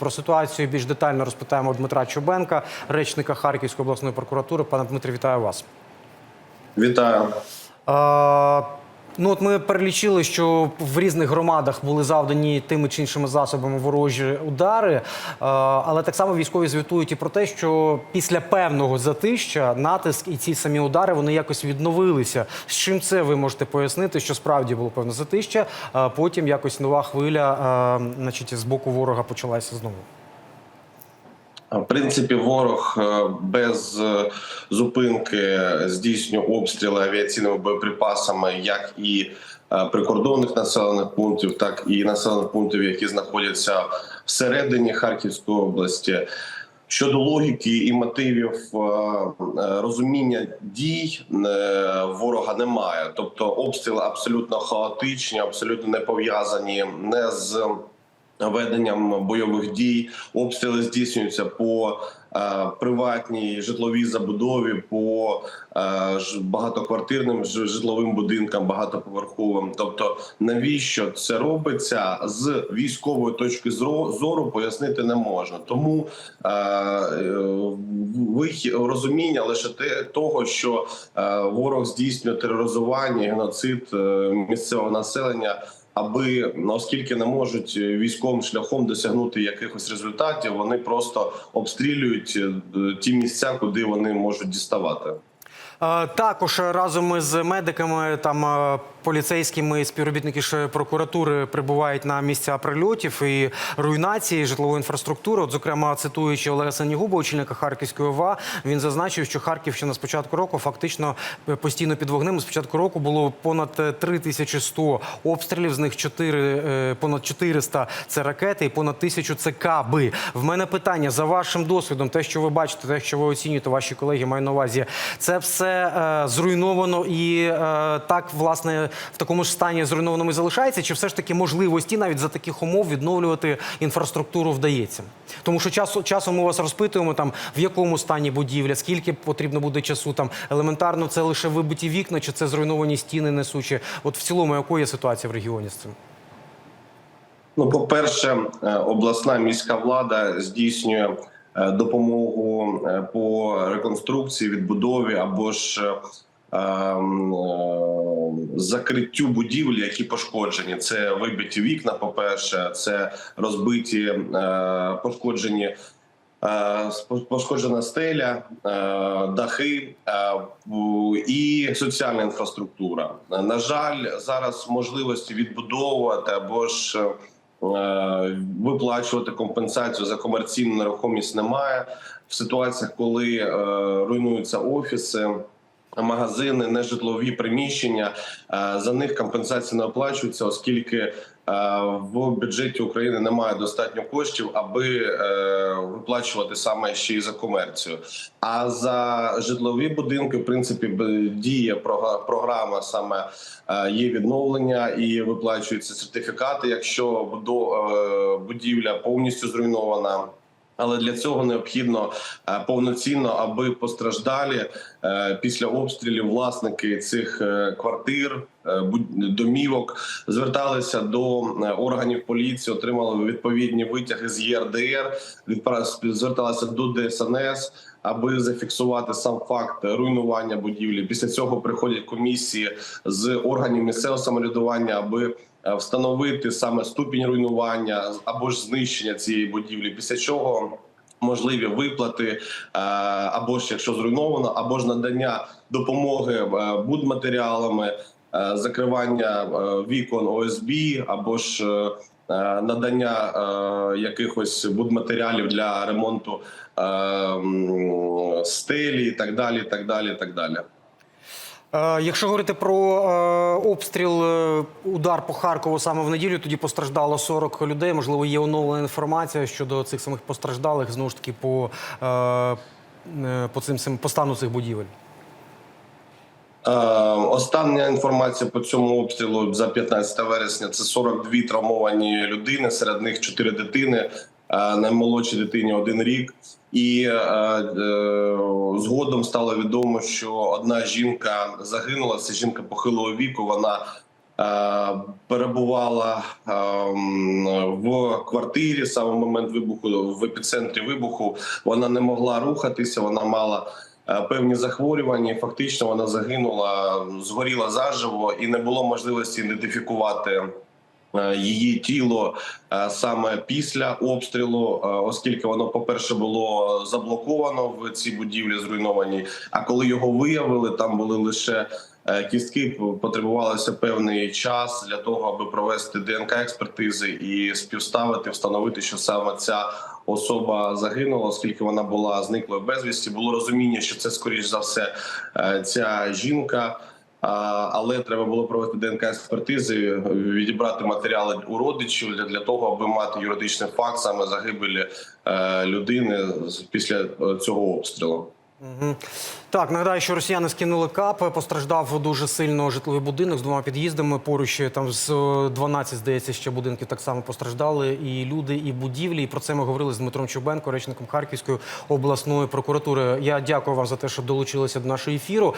Про ситуацію більш детально розпитаємо Дмитра Чубенка, речника Харківської обласної прокуратури. Пане Дмитре, вітаю вас. Вітаю. Ну, от ми перелічили, що в різних громадах були завдані тими чи іншими засобами ворожі удари. Е, Але так само військові звітують і про те, що після певного затища натиск і ці самі удари вони якось відновилися. З чим це ви можете пояснити, що справді було певне затища, а потім якось нова хвиля, е, значить, з боку ворога почалася знову. В принципі, ворог е, без е, зупинки здійснює обстріли авіаційними боєприпасами, як і е, прикордонних населених пунктів, так і населених пунктів, які знаходяться всередині Харківської області. Щодо логіки і мотивів розуміння дій ворога немає, тобто обстріли абсолютно хаотичні, абсолютно не пов'язані не з веденням бойових дій. Обстріли здійснюються по е, приватній житловій забудові, по е, ж- багатоквартирним ж- житловим будинкам, багатоповерховим. Тобто, навіщо це робиться з військової точки зору, пояснити не можна. Тому е, розуміння лише те того, що ворог здійснює тероризування, геноцид місцевого населення. Аби ну, оскільки не можуть військовим шляхом досягнути якихось результатів, вони просто обстрілюють е, ті місця, куди вони можуть діставати. Е, Також разом із медиками, там е, поліцейськими співробітники прокуратури прибувають на місця прильотів і руйнації житлової інфраструктури. От, зокрема, цитуючи Олега Сенігуба, очільника Харківської ОВА, він зазначив, що Харківщина з початку року фактично е, постійно під вогнем. З початку року було понад е, 3100 обстрілів, з них 4, е, понад 400 – це ракети і понад 1000 – це каби. В мене питання за вашим досвідом, те, що ви бачите, те, що ви оцінюєте, ваші колеги маю на увазі, це все е, зруйновано і е, так власне в такому ж стані зруйнованому залишається, чи все ж таки можливості навіть за таких умов відновлювати інфраструктуру вдається? Тому що часу часом ми вас розпитуємо там в якому стані будівля, скільки потрібно буде часу. Там елементарно це лише вибиті вікна, чи це зруйновані стіни несучі. От в цілому, якою є ситуація в регіоні з цим? Ну, по-перше, е, обласна міська влада здійснює е, допомогу е, по реконструкції, відбудові або ж закриттю будівель, які пошкоджені. Це вибиті вікна. По перше, це розбиті е, пошкоджені. е, Пошкоджена стеля, е, дахи е, і соціальна інфраструктура. Е, На жаль, зараз можливості відбудовувати або ж е, Е, виплачувати компенсацію за комерційну нерухомість немає в ситуаціях, коли е, руйнуються офіси. Магазини, нежитлові приміщення е, за них компенсації не оплачуються, оскільки е, в бюджеті України немає достатньо коштів, аби е, виплачувати саме ще й за комерцію. А за житлові будинки, в принципі, діє програма саме є відновлення і виплачуються сертифікати, якщо будівля повністю зруйнована. Але для цього необхідно е, повноцінно, аби постраждалі е, після обстрілів власники цих е, квартир, домівок зверталися до органів поліції, отримали відповідні витяги з ЄРДР, зверталися до ДСНС, аби зафіксувати сам факт руйнування будівлі. Після цього приходять комісії з органів місцевого самоврядування, аби е, встановити саме ступінь руйнування або ж знищення цієї будівлі. Після чого можливі виплати, е, або ж якщо зруйновано, або ж надання допомоги е, будматеріалами, закривання е, вікон ОСБ, або ж е, е, надання е, якихось будматеріалів для ремонту е, стелі, і так далі. Так далі, так далі. Е, Якщо говорити про е, обстріл, е, удар по Харкову саме в неділю, тоді постраждало 40 людей. Можливо, є оновлена інформація щодо цих самих постраждалих знову ж таки по, е, е, по цим- по стану цих будівель. Е, Остання інформація по цьому обстрілу за 15 вересня це 42 травмовані людини. Серед них 4 дитини. е, Наймолодшій дитині один рік. І е, згодом стало відомо, що одна жінка загинула. Це жінка похилого віку. Вона перебувала в квартирі саме момент вибуху в епіцентрі вибуху. Вона не могла рухатися, вона мала. Е, Певні захворювання, фактично вона загинула, згоріла заживо, і не було можливості ідентифікувати е, її тіло е, саме після обстрілу, оскільки воно, по-перше, було заблоковано в цій будівлі зруйнованій. А коли його виявили, там були лише кістки. Потребувалося певний час для того, аби провести ДНК експертизи і співставити, встановити, що саме ця особа загинула, оскільки вона була зниклою безвісті. Було розуміння, що це скоріш за все е, ця жінка. Але треба було провести ДНК експертизи, відібрати матеріали у родичів для, для того, аби мати юридичний факт саме загибелі е, людини після е, цього обстрілу. Мгм. Так, нагадаю, що росіяни скинули кап, постраждав дуже сильно житловий будинок з двома під'їздами. Поруч там з е, 12, здається, ще будинків так само постраждали. І люди, і будівлі. І про це ми говорили з Дмитром Чубенко, речником Харківської обласної прокуратури. Я дякую вам за те, що долучилися до нашого ефіру.